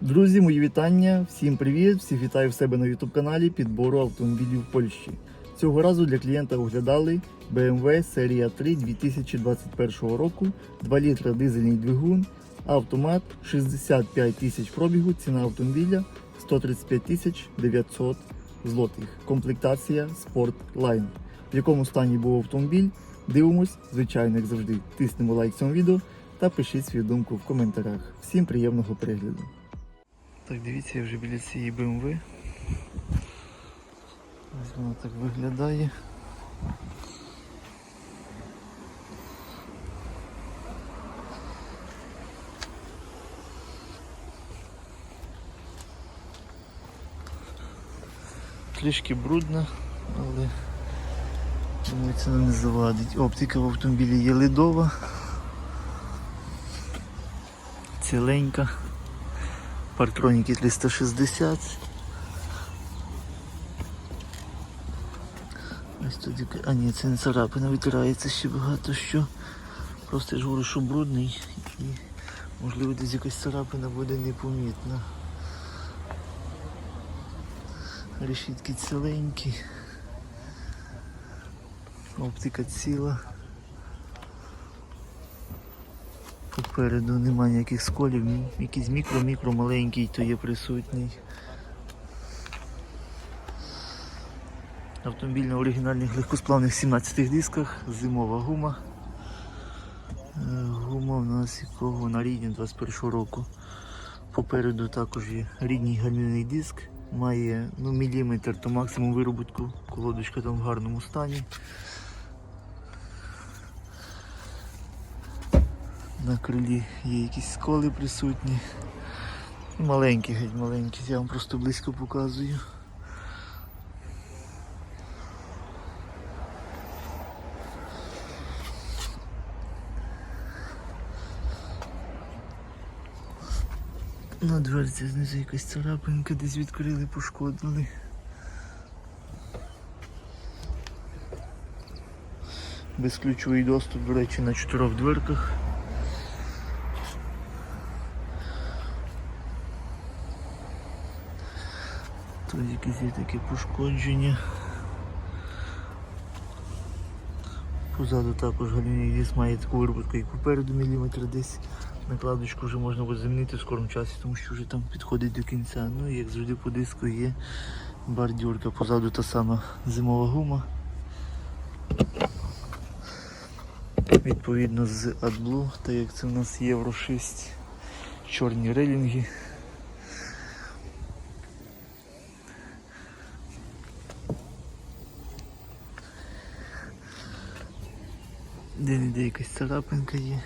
Друзі, мої вітання, всім привіт! Всіх вітаю в себе на YouTube каналі підбору автомобілів в Польщі. Цього разу для клієнта оглядали BMW серія 3 2021 року, 2 літра дизельний двигун, автомат, 65 тисяч пробігу, ціна автомобіля 135 тисяч 900 злотих. Комплектація Sport Line. В якому стані був автомобіль? Дивимось, звичайно, як завжди. Тиснемо лайк цьому відео та пишіть свою думку в коментарях. Всім приємного перегляду. Так, дивіться, я вже біля цієї BMW. Ось вона так виглядає. Трішки брудна, але думаю, це не завадить. Оптика в автомобілі є ледова. Ціленька. Партроніки 360. Ось тут А ні, це не царапина, витирається ще багато що. Просто я ж говорю, що брудний і можливо десь якась царапина буде непомітна. Решітки ціленькі. Оптика ціла. Попереду немає ніяких сколів, якийсь мікро-мікро маленький, то є присутній. Автомобіль на оригінальних легкосплавних 17 дисках, зимова гума. Е, Гума у нас якого на рідні 21 року. Попереду також є рідній гальмівний диск, має ну, міліметр, то максимум вироботку, колодочка там в гарному стані. На крилі є якісь сколи присутні. Маленькі, геть маленькі, я вам просто близько показую. На дверці знизу якась царапинка, десь відкрили, пошкодили. Безключовий доступ, до речі, на чотирьох дверках. Тут якісь є такі пошкодження. Позаду також галюній ліс має таку виробітку, як попереду міліметр десь. Накладочку вже можна буде замінити в скорому часі, тому що вже там підходить до кінця. Ну і як завжди по диску є бордюрка. Позаду та сама зимова гума. Відповідно з AdBlue, так як це в нас Євро 6, чорні релінги. Де-не-де якась царапинка є.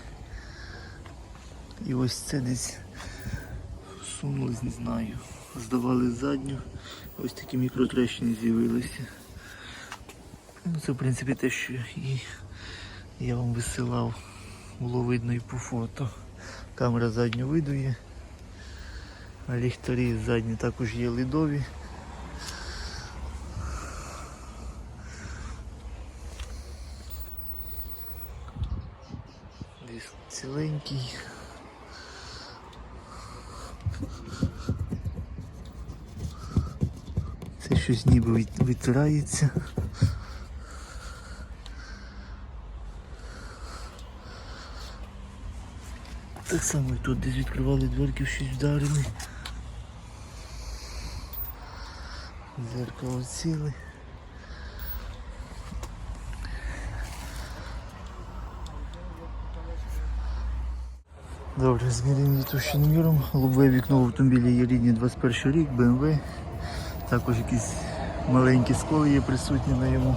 І ось це десь сунулись, не знаю. Здавали задню, ось такі мікротрещини з'явилися. Ну, це в принципі те, що і я вам висилав, було видно і по фото. Камера задню виду є. А ліхтарі задні також є лідові. Диск ціленький. Це щось ніби витирається. Так само і тут десь відкривали дверки, щось вдарили. Зеркало ціле. Добре, зміряємо її товщиноміром. Лобове вікно в автомобілі є рідні 21 рік, BMW. Також якісь маленькі сколи є присутні на йому.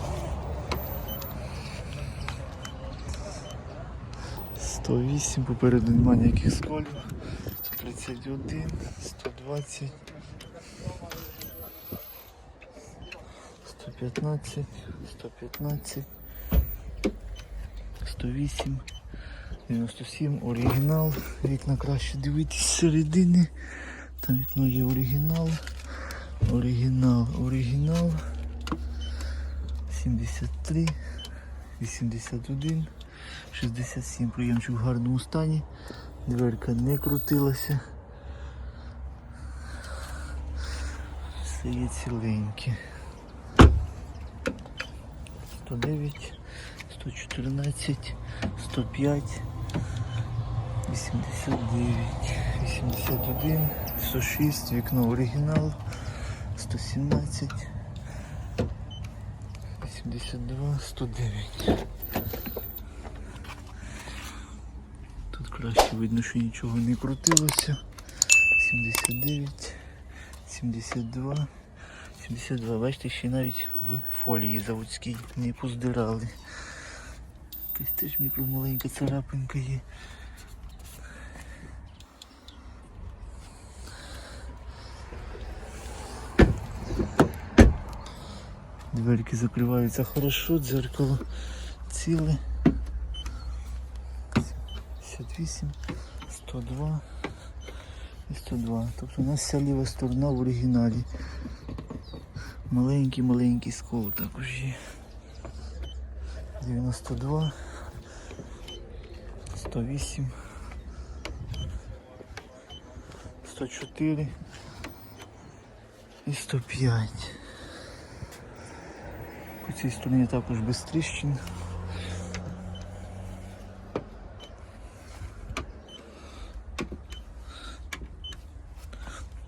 108, попереду немає ніяких сколів. 131, 120, 115, 115, 108, 97, оригінал. Вікна краще дивитись з середини. Там вікно є оригінал. Оригінал, оригінал. 73, 81, 67 прийомчик в гарному стані. Дверка не крутилася. Все є ціленьке. 109, 114, 105, 89, 81, 106, вікно оригінал, 117, 82, 109. Тут краще видно, що нічого не крутилося. 79, 72, 72. Бачите, ще навіть в фолії заводській не поздирали. Якась теж мікромаленька царапинка є. Дверки закриваються хорошо, дзеркало ціле. 58, 102 і 102. Тобто у нас вся ліва сторона в оригіналі. Маленький-маленький скол також є. 92, 108, 104 і 105. По цій стороні також без тріщин.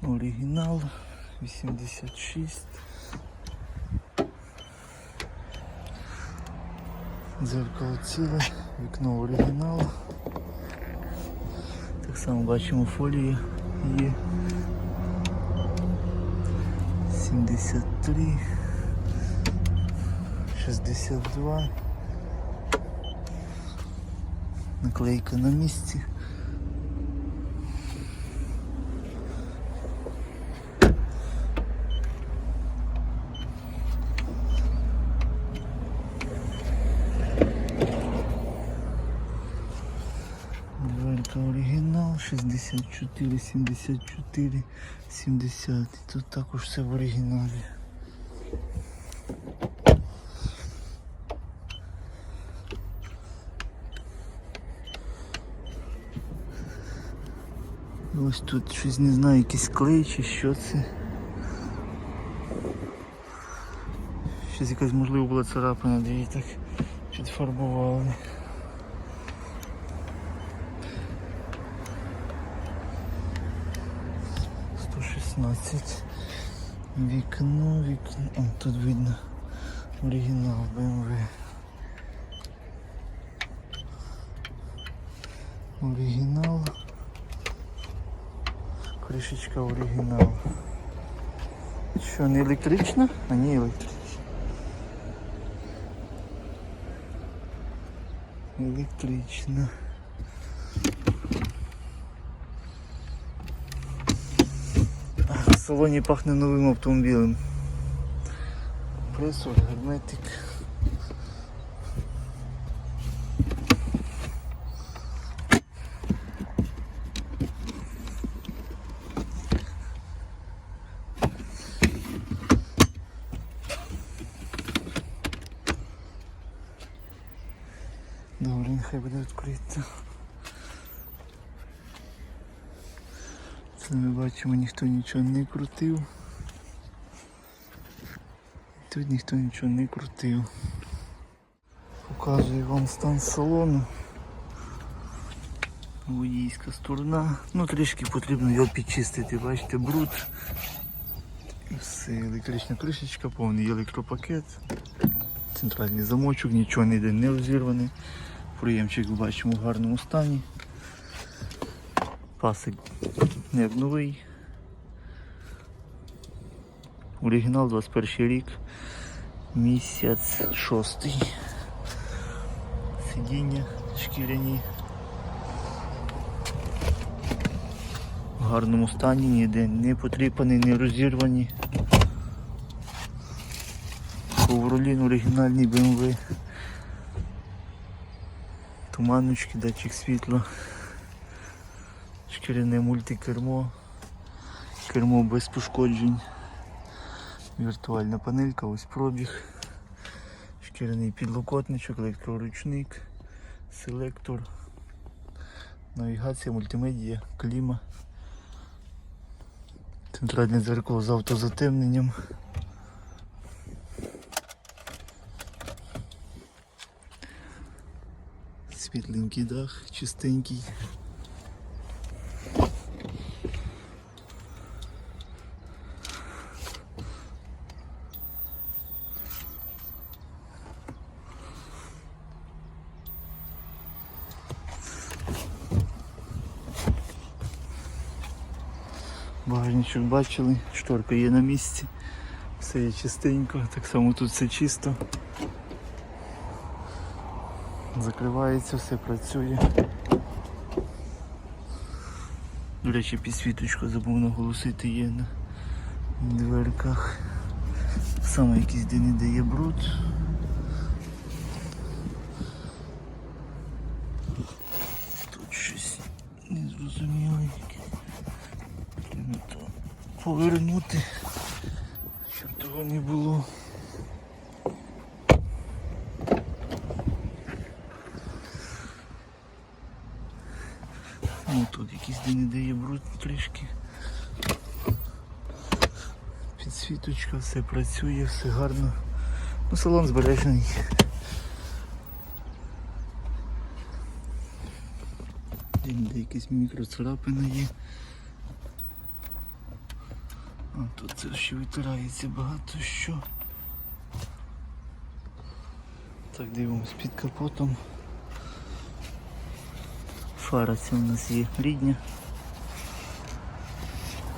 Оригінал 86. Дзеркало ціле, вікно оригінал. Так само бачимо фолія є. 73, 62. Наклейка на місці. Дверка оригінал 64, 74, 70. І Тут також все в оригіналі. Ось тут щось не знаю, якийсь клей чи що це. Щось якась можливо була царапина, де її так підфарбували. Сто шістнадцять. Вікно, вікно. О, тут видно оригінал BMW. Оригінал. Кришечка оригінал. Що, не електрична? А не електрична. Електрична. В салоні пахне новим автомобілем. Пресор, герметик. Добре, нехай буде відкрито. Це ми бачимо, ніхто нічого не крутив. Тут ніхто нічого не крутив. Показую вам стан салону. Водійська сторона. Ну трішки потрібно його підчистити, бачите, бруд. І все, електрична кришечка, повний електропакет. Центральний замочок, нічого ніде не розірваний. Приємчик бачимо в гарному стані. Пасик не новий. Оригінал 21 рік. Місяць шостий. Сидіння шкіряні. В гарному стані, ніде не потріпані, не розірвані. Ковролін оригінальний BMW. Туманочки, датчик світла. Шкіряне мультикермо. Кермо без пошкоджень. Віртуальна панелька, ось пробіг. Шкіряний підлокотничок, електроручник, селектор, навігація, мультимедія, кліма. Центральне дзеркало з автозатемненням. Світленький дах, чистенький. Багажничок бачили, шторка є на місці, все є чистенько, так само тут все чисто. Закривається, все працює. До речі, підсвіточка забув наголосити є на дверках. Саме якийсь де не є бруд. Тут щось незрозуміле. То повернути, щоб того не було. Ну тут якийсь де не дає бруд трішки. Підсвіточка, все працює, все гарно. Ну, салон збережений. Де якісь мікроцарапини є. А тут це ще витирається багато що. Так, дивимось під капотом. Фара ця у нас є рідня.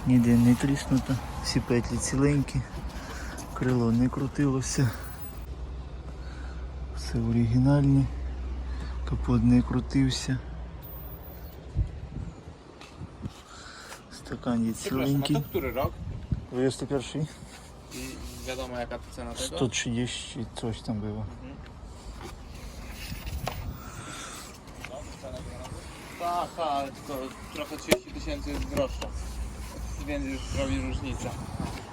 Ніде не тріснута, всі петлі ціленькі, крило не крутилося. Все оригінальне, капот не крутився. Стакан є ціленький. to który rok? 21 I wiadomo jaka to cena tego? 130 tak, tylko trochę 30 tysięcy jest droższa. Więc już robi różnicę.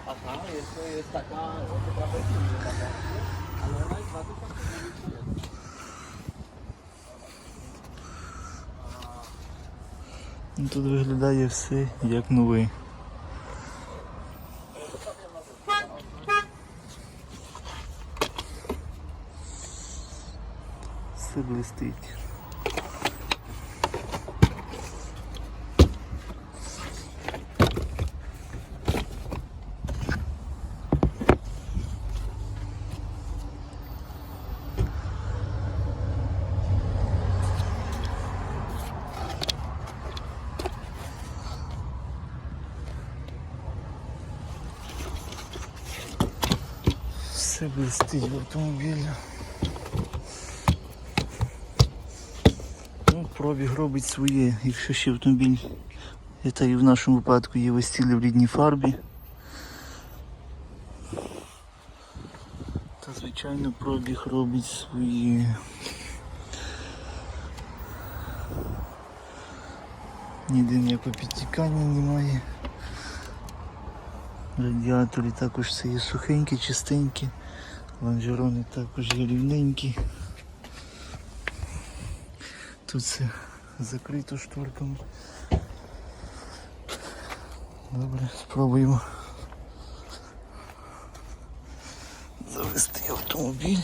Aha, jest, jest taka, to trochę inna taka. Ale ona jest 2000 Ну, Тут виглядає все як новий. Все блистить. Все блистить в автомобілі. Ну, пробіг робить своє, якщо ще автомобіль, та і в нашому випадку є весь цілий в рідній фарбі. Та звичайно пробіг робить своє. Ніде ніякого підтікання немає. Радіаторі також все є сухенькі, чистенькі. Лонжерони також є рівненькі. Тут все закрито шторками. Добре, спробуємо завести автомобіль.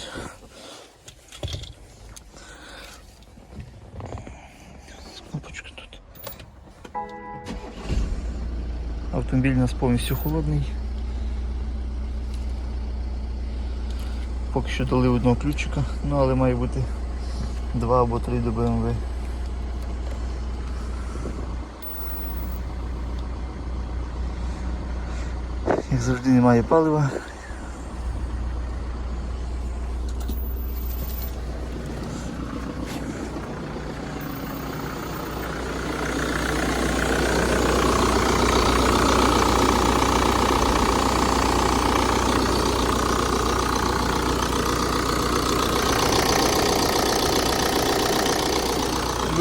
Кнопочка тут. Автомобіль у нас повністю холодний. Поки що дали одного ключика, ну але має бути два або три до BMW. Як завжди немає палива.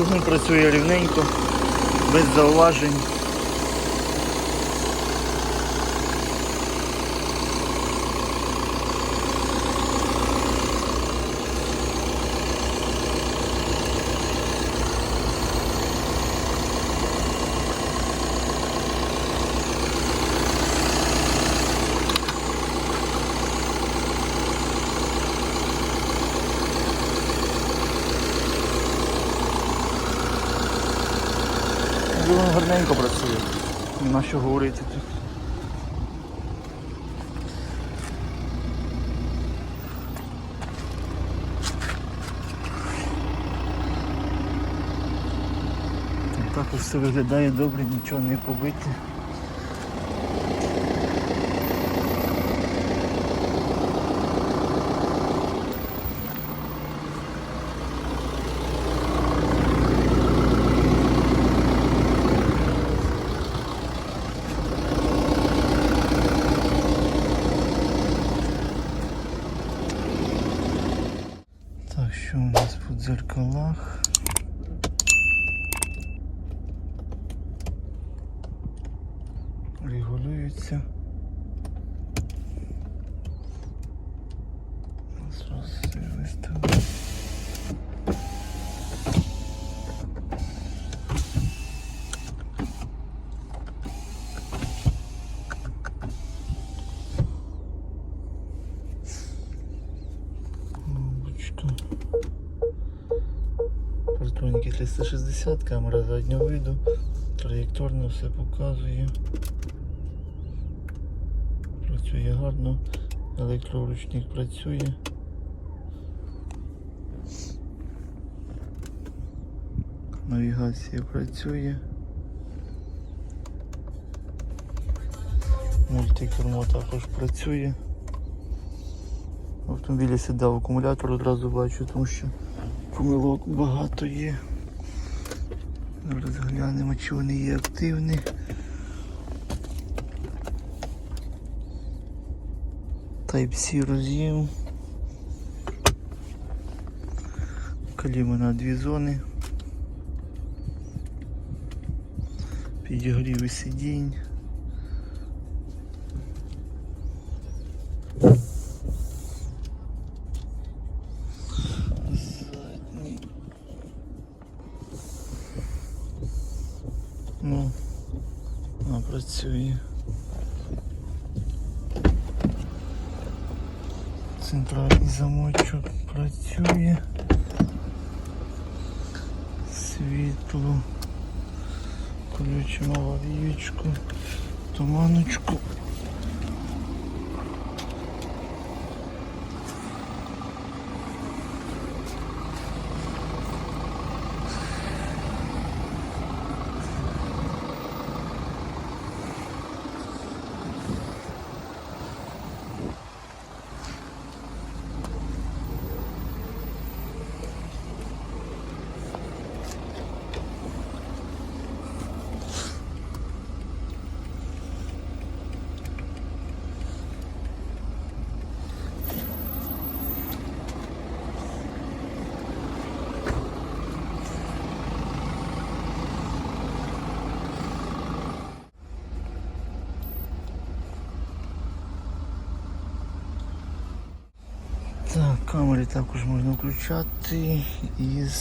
Двигун працює рівненько, без зауважень. Що говорити тут. Так ось все виглядає добре, нічого не побите. Так, що у нас по дзеркалах? Регулюється. Зразу все виставимо. Лампочка. Партроники 360, камера заднього виду, траєкторно все показує. Працює гарно, електроручник працює. Навігація працює. Мультикермо також працює. В автомобілі сідав акумулятор, одразу бачу, тому що помилок багато є. Зараз глянемо, чи вони є активні. Type-C роз'єм. Каліма на дві зони. Підігріви сидінь. Центральний замочок працює. Світло. Включимо аварійку, туманочку. Так, камери також можна включати із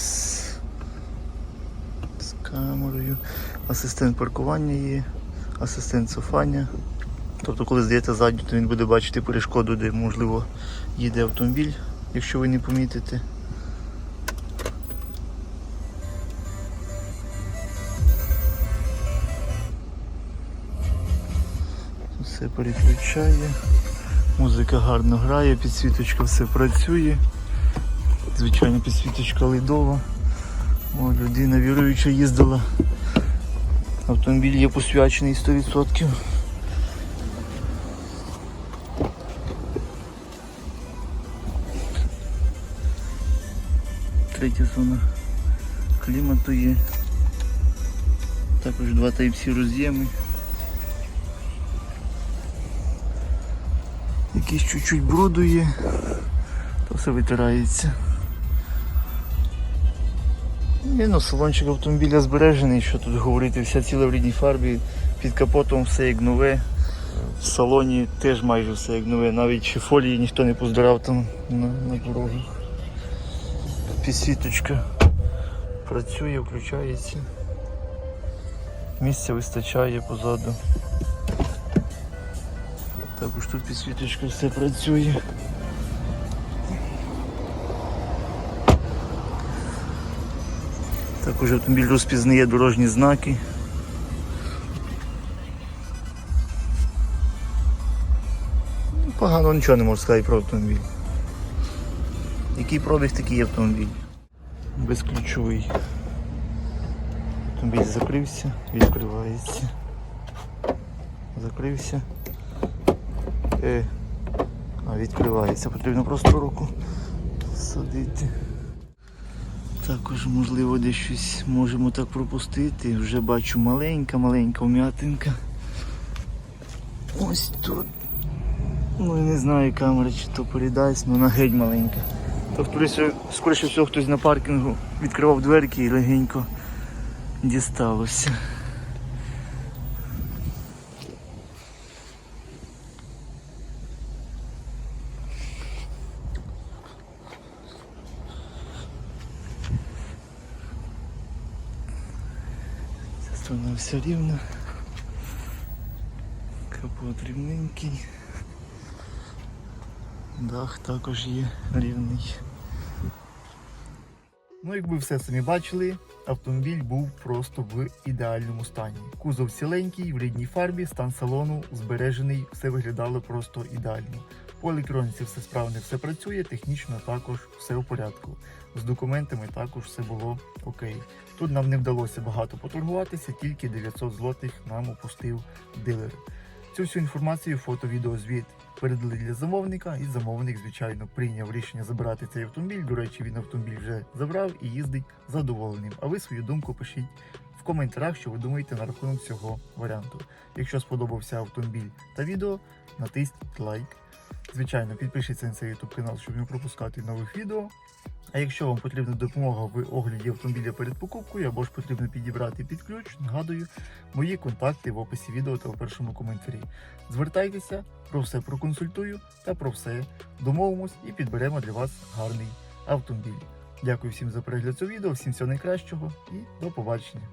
з камерою. Асистент паркування є, асистент софання. Тобто, коли здаєте задню, то він буде бачити перешкоду, де можливо їде автомобіль, якщо ви не помітите. Все переключає. Музика гарно грає, підсвіточка все працює. Звичайно, підсвіточка ледова. О, людина віруюча їздила. Автомобіль є посвячений 100%. Третя зона клімату є. Також два Type-C роз'єми. Якийсь чуть-чуть бруду то все витирається. І ну, салончик автомобіля збережений, що тут говорити, вся ціла в рідній фарбі, під капотом все як нове. В салоні теж майже все як нове, навіть фолії ніхто не поздирав там на, на дорогах. Підсвіточка працює, включається. Місця вистачає позаду. Також тут підсвіточка все працює. Також автомобіль розпізнає дорожні знаки. Ну, погано нічого не можу сказати про автомобіль. Який пробіг, такий автомобіль. Безключовий. Автомобіль закрився, відкривається. Закрився. Е, відкривається. Потрібно просто руку садити. Також, можливо, десь щось можемо так пропустити. Вже бачу маленька, маленька вм'ятинка. Ось тут. Ну не знаю, камера чи то передасть, але вона геть маленька. Тобто, скоріше всього, хтось на паркінгу відкривав дверки і легенько дісталося. Сторона вся рівна. Капот рівненький. Дах також є рівний. Ну, як ви все самі бачили, автомобіль був просто в ідеальному стані. Кузов ціленький, в рідній фарбі, стан салону збережений, все виглядало просто ідеально. По електроніці все справне, все працює, технічно також все в порядку. З документами також все було окей. Тут нам не вдалося багато поторгуватися, тільки 900 злотих нам опустив дилер. Цю всю інформацію, фото, відео, звіт передали для замовника, і замовник, звичайно, прийняв рішення забирати цей автомобіль. До речі, він автомобіль вже забрав і їздить задоволеним. А ви свою думку пишіть в коментарях, що ви думаєте на рахунок цього варіанту. Якщо сподобався автомобіль та відео, натисніть лайк. Звичайно, підпишіться на цей YouTube канал, щоб не пропускати нових відео. А якщо вам потрібна допомога в огляді автомобіля перед покупкою або ж потрібно підібрати під ключ, нагадую, мої контакти в описі відео та в першому коментарі. Звертайтеся, про все проконсультую та про все домовимось і підберемо для вас гарний автомобіль. Дякую всім за перегляд цього відео, всім всього найкращого і до побачення.